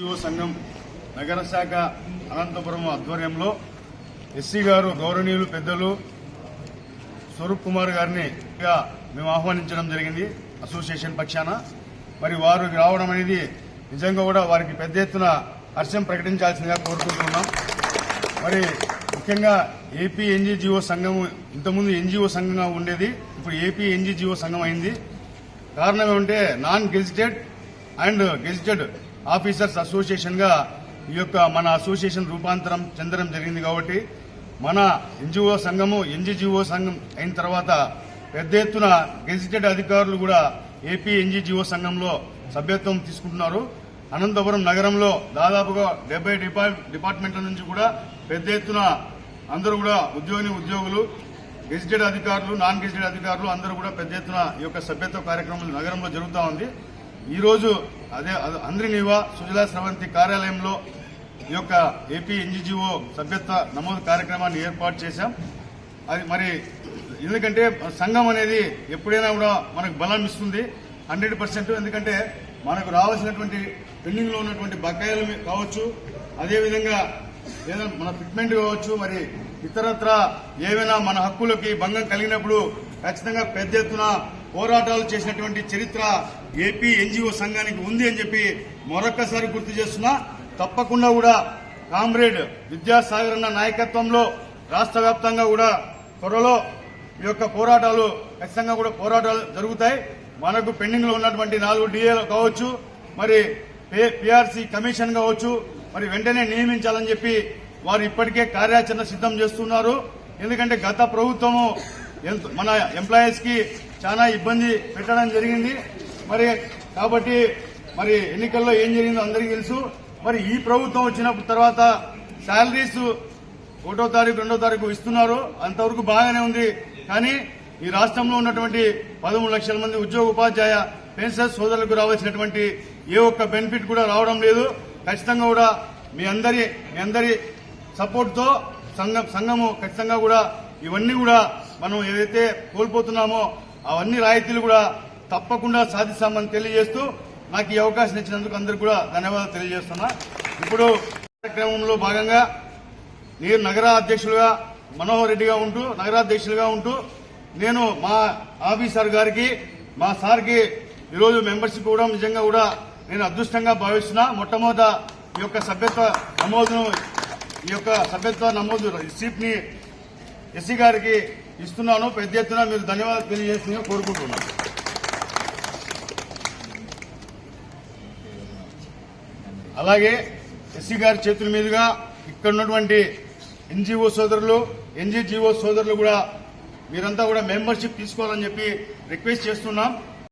సంఘం నగర శాఖ అనంతపురం ఆధ్వర్యంలో ఎస్సీ గారు గౌరవనీయులు పెద్దలు స్వరూప్ కుమార్ గారిని మేము ఆహ్వానించడం జరిగింది అసోసియేషన్ పక్షాన. మరి వారు రావడం అనేది నిజంగా కూడా వారికి పెద్ద ఎత్తున హర్షం ప్రకటించాల్సిందిగా కోరుకుంటున్నాం. మరి ముఖ్యంగా ఏపీ ఎన్జీజీఓ సంఘం ఇంతకుముందు ఎన్జిఓ సంఘంగా ఉండేది ఇప్పుడు ఏపీ ఎన్జీజీఓ సంఘం అయింది. కారణం ఏమంటే non gazetted and gazetted officers అసోసియేషన్గా ఈ యొక్క మన అసోసియేషన్ రూపాంతరం చెందడం జరిగింది కాబట్టి మన ఎన్జిఓ సంఘము ఎన్జిజిఓ సంఘం అయిన తర్వాత పెద్ద ఎత్తున గెజిటెడ్ అధికారులు కూడా ఏపీ ఎన్జిజిఓ సంఘంలో సభ్యత్వం తీసుకుంటున్నారు. అనంతపురం నగరంలో దాదాపుగా డెబ్బై డిపార్ట్మెంట్ల నుంచి కూడా పెద్ద ఎత్తున అందరూ కూడా ఉద్యోగిని ఉద్యోగులు గెజిటెడ్ అధికారులు నాన్ గెజిటెడ్ అధికారులు అందరూ కూడా పెద్ద ఎత్తున ఈ యొక్క సభ్యత్వ కార్యక్రమం నగరంలో జరుగుతూ ఉంది. ఈరోజు అదే అద- అంద్రినీవా సుజలా స్రవంతి కార్యాలయంలో ఈ యొక్క ఏపీ ఎన్జిజిఓ సభ్యత్వ నమోదు కార్యక్రమాన్ని ఏర్పాటు చేశాం. అది మరి ఎందుకంటే సంఘం అనేది ఎప్పుడైనా కూడా మనకు బలం ఇస్తుంది హండ్రెడ్ పర్సెంట్. ఎందుకంటే మనకు రావాల్సినటువంటి పెండింగ్లో ఉన్నటువంటి బకాయిలు కావచ్చు అదేవిధంగా ఏదైనా మన ఫిట్మెంట్ కావచ్చు మరి ఇతరత్ర ఏవైనా మన హక్కులకి భంగం కలిగినప్పుడు ఖచ్చితంగా పెద్ద ఎత్తున పోరాటాలు చేసినటువంటి చరిత్ర ఏపీ ఎన్జిఓ సంఘానికి ఉంది అని చెప్పి మరొక్కసారి గుర్తు చేస్తున్నా. తప్పకుండా కూడా కామ్రేడ్ విద్యాసాగర్ అన్న నాయకత్వంలో రాష్ట్ర వ్యాప్తంగా కూడా త్వరలో ఈ యొక్క పోరాటాలు ఖచ్చితంగా కూడా పోరాటాలు జరుగుతాయి. మనకు పెండింగ్లో ఉన్నటువంటి నాలుగు డిఏలు కావచ్చు మరి పిఆర్సీ కమిషన్ కావచ్చు మరి వెంటనే నియమించాలని చెప్పి వారు ఇప్పటికే కార్యాచరణ సిద్ధం చేస్తున్నారు. ఎందుకంటే గత ప్రభుత్వము మన ఎంప్లాయీస్కి చాలా ఇబ్బంది పెట్టడం జరిగింది. మరి కాబట్టి మరి ఎన్నికల్లో ఏం జరిగిందో అందరికీ తెలుసు. మరి ఈ ప్రభుత్వం వచ్చిన తర్వాత శాలరీస్ ఒకటో తారీఖు రెండో తారీఖు ఇస్తున్నారు. అంతవరకు బాగానే ఉంది. కానీ ఈ రాష్ట్రంలో ఉన్నటువంటి పదమూడు లక్షల మంది ఉద్యోగ ఉపాధ్యాయ పెన్షన్ సోదరులకు రావాల్సినటువంటి ఏ ఒక్క బెనిఫిట్ కూడా రావడం లేదు. ఖచ్చితంగా కూడా మీ అందరి మీ అందరి సపోర్ట్తో సంఘం సంఘము ఖచ్చితంగా కూడా ఇవన్నీ కూడా మనం ఏదైతే కోల్పోతున్నామో అవన్నీ రాయితీలు కూడా తప్పకుండా సాధిస్తామని తెలియజేస్తూ నాకు ఈ అవకాశం ఇచ్చినందుకు అందరికీ కూడా ధన్యవాదాలు తెలియజేస్తున్నా. ఇప్పుడు కార్యక్రమంలో భాగంగా నేను నగర అధ్యక్షులుగా మనోహర్ రెడ్డిగా ఉంటూ నగరాధ్యక్షులుగా ఉంటూ నేను మా ఆఫీసర్ గారికి మా సార్కి ఈరోజు మెంబర్షిప్ కూడా నిజంగా కూడా నేను అదృష్టంగా భావిస్తున్నా. మొట్టమొదట ఈ యొక్క సభ్యత్వ నమోదును ఈ యొక్క సభ్యత్వ నమోదు రిసీప్ట్ని ఎస్సీ గారికి ఇస్తున్నాను పెద్ద ఎత్తున మీరు ధన్యవాదాలు తెలియజేస్తున్నా కోరుకుంటున్నాను. అలాగే ఎస్సీ గారి చేతుల మీదుగా ఇక్కడ ఉన్నటువంటి ఎన్జిఓ సోదరులు ఎన్జిజిఓ సోదరులు కూడా మీరంతా కూడా మెంబర్షిప్ తీసుకోవాలని చెప్పి రిక్వెస్ట్ చేస్తున్నాం.